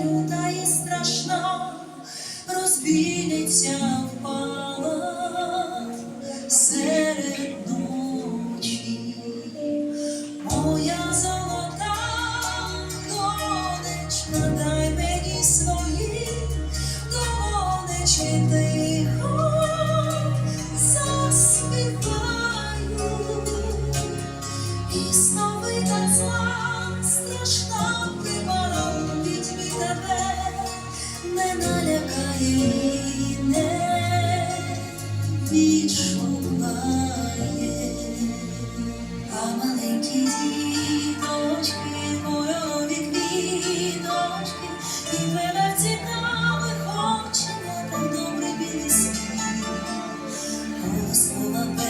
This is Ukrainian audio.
Люта і страшна Розбілиться очі тихо заспіваю, пісновита зла, страшна вибором пітьмі тебе не налякає, не відшукає, а маленький дітей. Silver